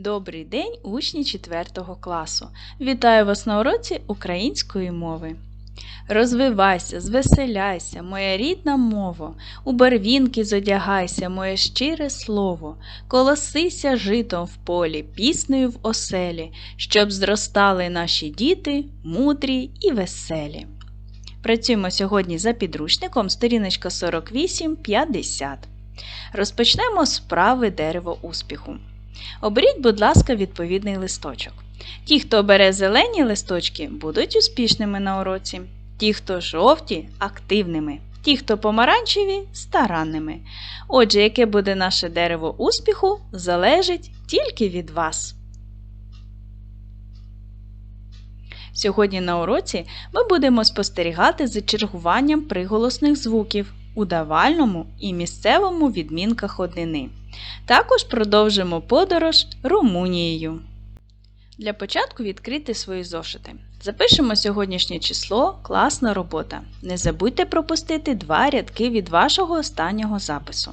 Добрий день, учні 4 класу! Вітаю вас на уроці української мови. Розвивайся, звеселяйся, моя рідна мова, у барвінки зодягайся, моє щире слово, колосися житом в полі, піснею в оселі, щоб зростали наші діти, мудрі і веселі. Працюємо сьогодні за підручником, сторіночка 48-50. Розпочнемо з вправи дерево успіху. Оберіть, будь ласка, відповідний листочок. Ті, хто бере зелені листочки, будуть успішними на уроці. Ті, хто жовті активними. Ті, хто помаранчеві старанними. Отже, яке буде наше дерево успіху, залежить тільки від вас. Сьогодні на уроці ми будемо спостерігати за чергуванням приголосних звуків у давальному і місцевому відмінках однини. Також продовжимо подорож Румунією. Для початку відкрити свої зошити. Запишемо сьогоднішнє число класна робота. Не забудьте пропустити два рядки від вашого останнього запису.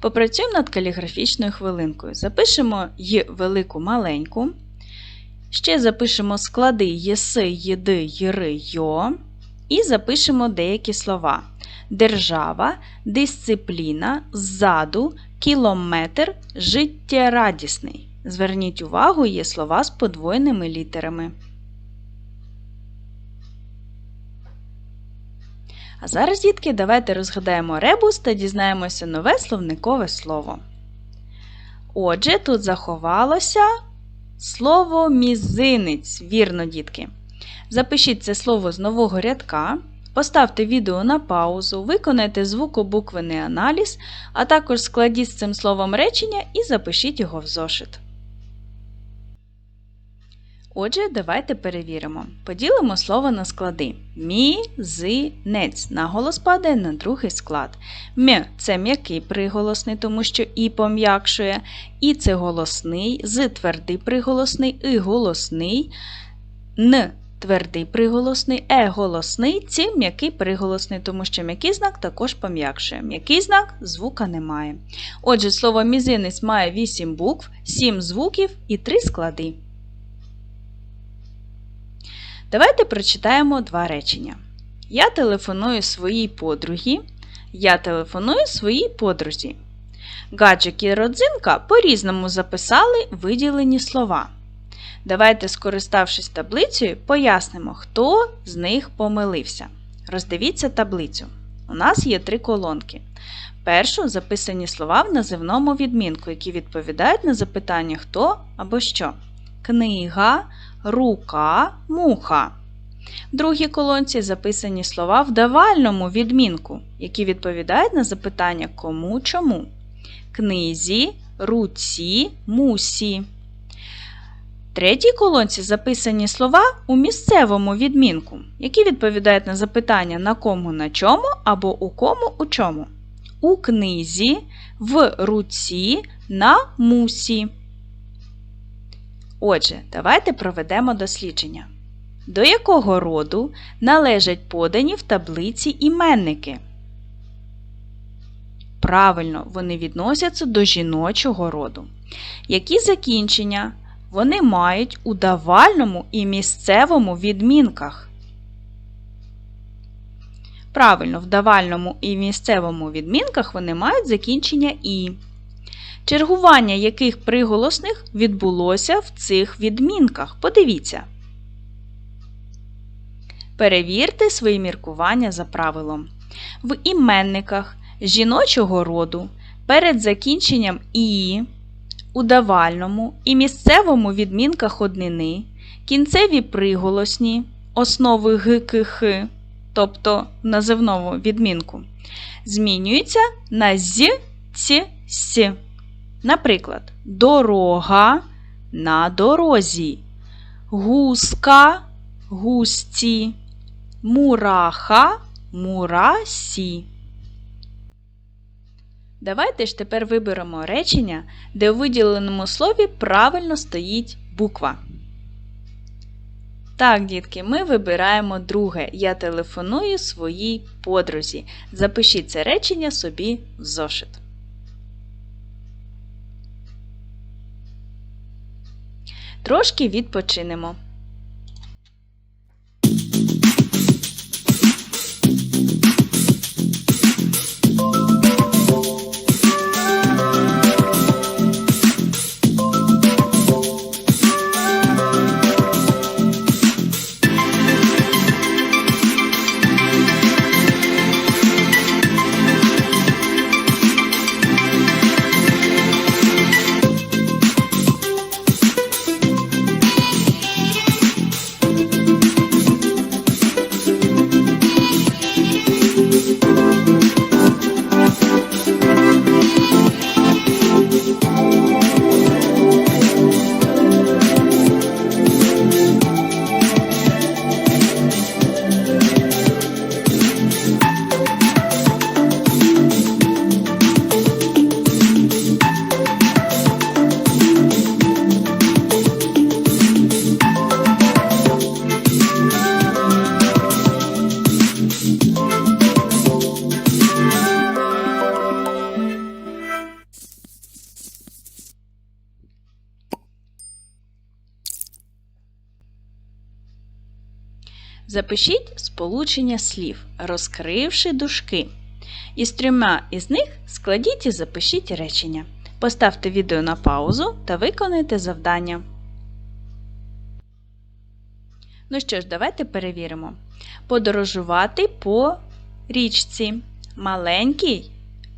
Попрацюємо над каліграфічною хвилинкою. Запишемо й велику маленьку. Ще запишемо склади єси, єди, єри, йо. І запишемо деякі слова: держава, дисципліна, ззаду, кілометр, життєрадісний. Зверніть увагу, є слова з подвоєними літерами. А зараз, дітки, давайте розгадаємо ребус та дізнаємося нове словникове слово. Отже, тут заховалося слово мізинець. Вірно, дітки. Запишіть це слово з нового рядка. Поставте відео на паузу, виконайте звукобуквений аналіз, а також складіть з цим словом речення і запишіть його в зошит. Отже, давайте перевіримо. Поділимо слово на склади. Мі-зи-нець. Наголос падає на другий склад. М це м'який приголосний, тому що і пом'якшує, і це голосний, з твердий приголосний, і голосний. Н твердий приголосний, е голосний, ці м'який приголосний, тому що м'який знак також пом'якшує. М'який знак звука немає. Отже, слово мізинець має 8 букв, 7 звуків і 3 склади. Давайте прочитаємо два речення. Я телефоную своїй подругі. Я телефоную своїй подрузі. Гаджик і родзинка по-різному записали виділені слова. Давайте, скориставшись таблицею, пояснимо, хто з них помилився. Роздивіться таблицю. У нас є три колонки. Першу записані слова в називному відмінку, які відповідають на запитання хто або що. Книга, рука, муха. В другій колонці записані слова в давальному відмінку, які відповідають на запитання кому чому. Книзі, руці, мусі. Третій колонці записані слова у місцевому відмінку, які відповідають на запитання на кому на чому або у кому у чому. У книзі, в руці, на мусі. Отже, давайте проведемо дослідження. До якого роду належать подані в таблиці іменники? Правильно, вони відносяться до жіночого роду. Які закінчення вони мають у давальному і місцевому відмінках? Правильно, в давальному і місцевому відмінках вони мають закінчення І чергування яких приголосних відбулося в цих відмінках. Подивіться. Перевірте свої міркування за правилом. В іменниках жіночого роду перед закінченням І, у давальному і місцевому відмінках однини, кінцеві приголосні, основи г, тобто називному відмінку, змінюються на з, ц, с. Наприклад, дорога на дорозі, гуска густі, мураха мурасі. Давайте ж тепер виберемо речення, де у виділеному слові правильно стоїть буква. Так, дітки, ми вибираємо друге. Я телефоную своїй подрузі. Запишіть це речення собі в зошит. Трошки відпочинемо. Запишіть сполучення слів, розкривши дужки. Із трьома із них складіть і запишіть речення. Поставте відео на паузу та виконайте завдання. Ну що ж, давайте перевіримо. Подорожувати по річці. Маленький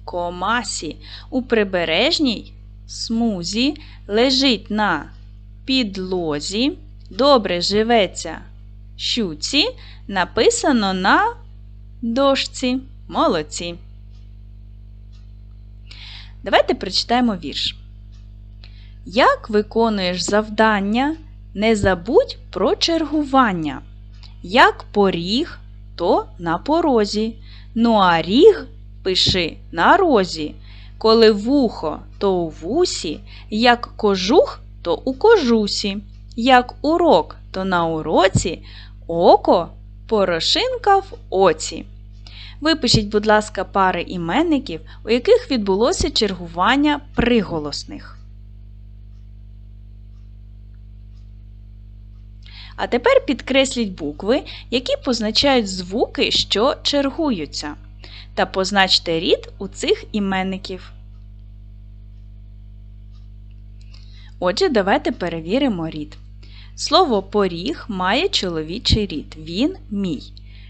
комасі. У прибережній смузі лежить на підлозі. Добре живеться щуці написано на дошці. Молодці. Давайте прочитаємо вірш. Як виконуєш завдання, не забудь про чергування. Як поріг, то на порозі. Ну а ріг пиши на розі. Коли вухо, то у вусі, як кожух, то у кожусі, як урок, то на уроці, Око порошинка в оці. Випишіть, будь ласка, пари іменників, у яких відбулося чергування приголосних. А тепер підкресліть букви, які позначають звуки, що чергуються. Та позначте рід у цих іменників. Отже, давайте перевіримо рід. Слово поріг має чоловічий рід. Він мій.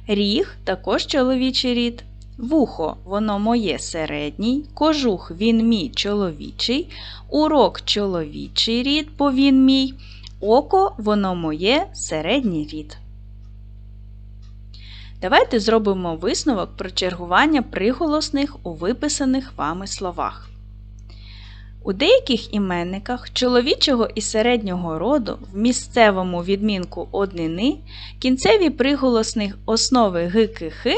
Ріг також чоловічий рід. Вухо воно моє середній, кожух він мій чоловічий, урок чоловічий рід, бо він мій, око воно моє середній рід. Давайте зробимо висновок про чергування приголосних у виписаних вами словах. У деяких іменниках чоловічого і середнього роду в місцевому відмінку однини кінцеві приголосних основи г-к-х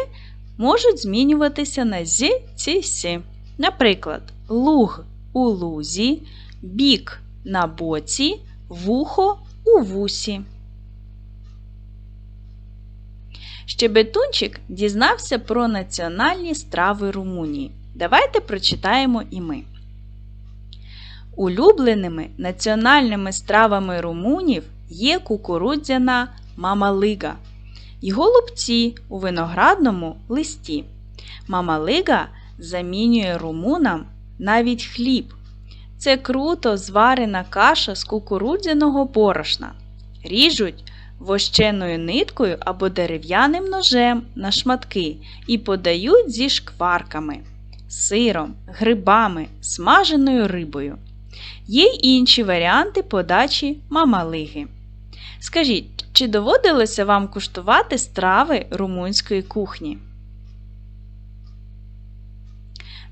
можуть змінюватися на з, ці, сі. Наприклад, луг у лузі, бік на боці, вухо у вусі. Щебетунчик дізнався про національні страви Румунії. Давайте прочитаємо і ми. Улюбленими національними стравами румунів є кукурудзяна мамалига і голубці у виноградному листі. Мамалига замінює румунам навіть хліб. Це круто зварена каша з кукурудзяного борошна. Ріжуть вощеною ниткою або дерев'яним ножем на шматки і подають зі шкварками, сиром, грибами, смаженою рибою. Є й інші варіанти подачі мамалиги. Скажіть, чи доводилося вам куштувати страви румунської кухні?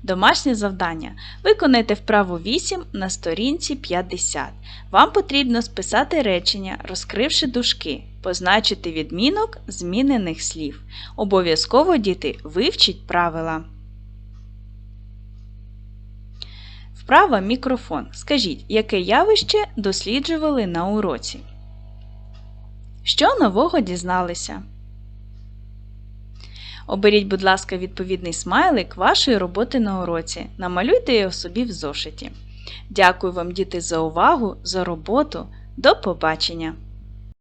Домашнє завдання. Виконайте вправу 8 на сторінці 50. Вам потрібно списати речення, розкривши дужки, позначити відмінок змінених слів. Обов'язково діти вивчіть правила. Вправа мікрофон. Скажіть, яке явище досліджували на уроці? Що нового дізналися? Оберіть, будь ласка, відповідний смайлик вашої роботи на уроці. Намалюйте його собі в зошиті. Дякую вам, діти, за увагу, за роботу. До побачення!